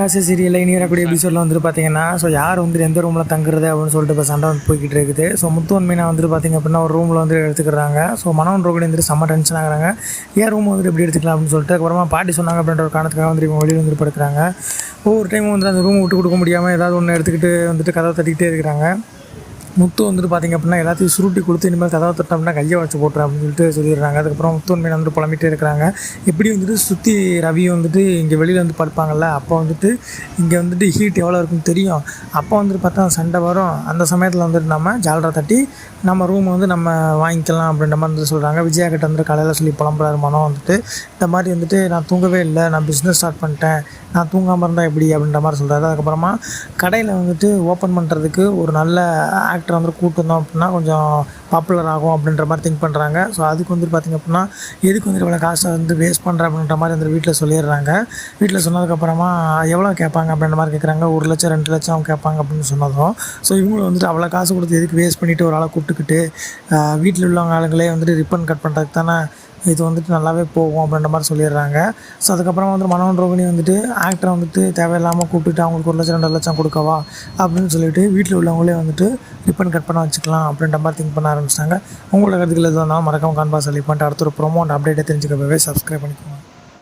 காசு சீரியல் இனி வரக்கூடிய எபிசோடில் வந்துட்டு பார்த்தீங்கன்னா ஸோ யார் வந்துட்டு எந்த ரூமில் தங்குறது அப்படின்னு சொல்லிட்டு இப்போ சண்டை வந்து போய்கிட்டு இருக்குது. ஸோ முத்துவன் மீனா வந்துட்டு பார்த்தீங்க அப்படின்னா ஒரு ரூமில் வந்து எடுத்துக்கிறாங்க. ஸோ மனோன் ரோகடி வந்துட்டு செம்ம டென்ஷன் ஆகுறாங்க. ஏன் ரூம் வந்துட்டு எப்படி எடுத்துக்கலாம் அப்படின்னு சொல்லிட்டு அப்புறமா பாட்டி சொன்னாங்க அப்படின்ற ஒரு காரணத்துக்காக வந்துட்டு இவங்க வெளியில் வந்துட்டு படுக்கிறாங்க. ஒவ்வொரு டைமும் வந்துட்டு அந்த ரூம் விட்டு கொடுக்க முடியாமல் ஏதாவது ஒன்று எடுத்துக்கிட்டு வந்துட்டு கதவை தட்டிக்கிட்டே இருக்கிறாங்க. முத்து வந்துட்டு பார்த்தீங்க அப்படின்னா எல்லாத்தையும் சுருட்டி கொடுத்து இனிமேல் கதவை தட்டோம்னா கையை வச்சு போட்டுறேன் அப்படின்னு சொல்லிட்டு சொல்லிடுறாங்க. அதுக்கப்புறம் முத்து உண்மையை வந்துட்டு புலம்பிகிட்டே இருக்கிறாங்க. எப்படி வந்துட்டு சுற்றி ரவி வந்துட்டு இங்கே வெளியில் வந்து படுப்பாங்கல்ல அப்போ வந்துட்டு இங்கே வந்துட்டு ஹீட் எவ்வளோ இருக்குன்னு தெரியும். அப்போ வந்துட்டு பார்த்தா சண்டை வரும். அந்த சமயத்தில் வந்துட்டு நம்ம ஜாலரா தட்டி நம்ம ரூம் வந்து நம்ம வாங்கிக்கலாம் அப்படின்ற மாதிரி வந்து சொல்கிறாங்க விஜயா கிட்ட வந்துட்டு காலையில் சொல்லி புலம்புறாரு மனம் வந்துட்டு. இந்த மாதிரி வந்துட்டு நான் தூங்கவே இல்லை நான் பிஸ்னஸ் ஸ்டார்ட் பண்ணிட்டேன் நான் தூங்காமல் இருந்தால் எப்படி அப்படின்ற மாதிரி சொல்கிறாரு அதுக்கப்புறமா கடையில் வந்துட்டு ஓப்பன் பண்ணுறதுக்கு ஒரு நல்ல ஆக்டர் வந்து கூட்டு வந்தோம் அப்படின்னா கொஞ்சம் பாப்புலர் ஆகும் அப்படின்ற மாதிரி திங்க் பண்ணுறாங்க ஸோ அதுக்கு வந்துட்டு பார்த்திங்க அப்படின்னா எதுக்கு வந்துட்டு இவ்வளோ காசை வந்து வேஸ்ட் பண்ணுற அப்படின்ற மாதிரி வந்து வீட்டில் சொல்லிடுறாங்க. வீட்டில் சொன்னதுக்கப்புறமா எவ்வளோ கேட்பாங்க அப்படின்ற மாதிரி கேட்குறாங்க. ஒரு லட்சம் ரெண்டு லட்சம் கேட்பாங்க அப்படின்னு சொன்னதும். ஸோ இவங்களும் வந்துட்டு அவ்வளோ காசு கொடுத்து எதுக்கு வேஸ்ட் பண்ணிவிட்டு ஒரு ஆளை கூப்பிட்டுக்கிட்டு வீட்டில் உள்ளவங்க ஆளுங்களே வந்துட்டு ரிப்பன் கட் பண்ணுறதுக்கு தானே இது வந்துட்டு நல்லாவே போகும் அப்படின்ற மாதிரி சொல்லிடுறாங்க. ஸோ அதுக்கப்புறம் வந்து மனோன் ரோகிணி வந்துட்டு ஆக்டரை வந்துட்டு தேவையில்லாமல் கூப்பிட்டுட்டு அவங்களுக்கு ஒரு லட்சம் ரெண்டு லட்சம் கொடுக்கவா அப்படின்னு சொல்லிட்டு வீட்டில் உள்ளவங்களே வந்துட்டு ரிப்பன் கட் பண்ண வச்சுக்கலாம் அப்படின்ற மாதிரி திங்க் பண்ண ஆரம்பிச்சிட்டாங்க. உங்களோட கருத்துக்கள் எதுவும் மறக்காம கான்பாஸ் அலி பண்ணிட்டு அடுத்த ஒரு ப்ரோமோ அண்ட் அப்டேட்டை தெரிஞ்சுக்கவே சப்ஸ்கிரைப் பண்ணிக்கோங்க.